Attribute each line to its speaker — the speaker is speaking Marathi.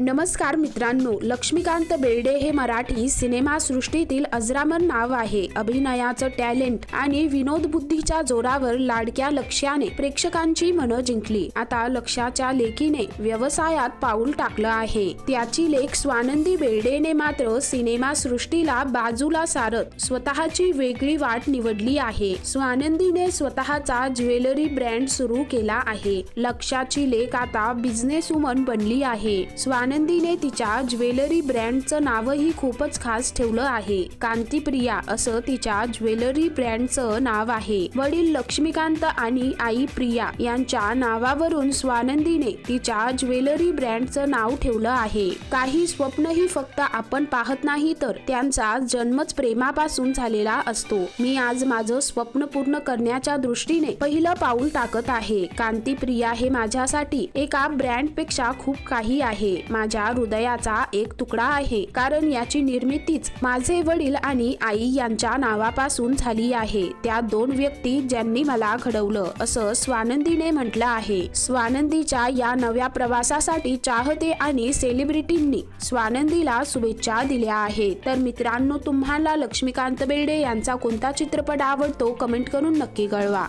Speaker 1: नमस्कार मित्रांनो लक्ष्मीकांत बेर्डे हे मराठी सिनेमासृष्टीतील अजरामर नाव आहे. अभिनयाचं टॅलेंट आणि विनोद बुद्धीच्या जोरावर लाडक्या लक्ष्याने प्रेक्षकांची मनं जिंकली. आता लक्ष्याच्या लेखीने व्यवसायात पाऊल टाकलं आहे. त्याची लेख स्वानंदी बेर्डेने मात्र सिनेमा सृष्टीला बाजूला सारत स्वतःची वेगळी वाट निवडली आहे. स्वानंदीने स्वतःचा ज्वेलरी ब्रँड सुरू केला आहे. लक्ष्याची लेख आता बिझनेस वुमन बनली आहे. आनंदीने तिच्या ज्वेलरी ब्रँडचं नावही खूपच खास ठेवलं आहे. कांतीप्रिया असं तिच्या ज्वेलरी ब्रँडचं नाव आहे. वडील लक्ष्मीकांत आणि आई प्रिया यांच्या नावावरून स्वानंदीने तिच्या ज्वेलरी ब्रँडचं नाव ठेवलं आहे. काही स्वप्नही फक्त आपण पाहत नाही तर त्यांचा जन्मच प्रेमापासून झालेला असतो. मी आज माझं स्वप्न पूर्ण करण्याच्या दृष्टीने पहिलं पाऊल टाकत आहे. कांतीप्रिया हे माझ्यासाठी एका ब्रँडपेक्षा खूप काही आहे. माझ्या हृदयाचा एक तुकडा आहे. कारण याची निर्मितीच माझे वडील आणि आई यांच्या नावापासून झाली आहे. त्या दोन व्यक्ती ज्यांनी मला घडवलं असं स्वानंदीने म्हटलं आहे. स्वानंदीच्या या नव्या प्रवासासाठी चाहते आणि सेलिब्रिटींनी स्वानंदीला शुभेच्छा दिल्या आहेत. तर मित्रांनो तुम्हाला लक्ष्मीकांत बेर्डे यांचा कोणता चित्रपट आवडतो? कमेंट करून नक्की कळवा.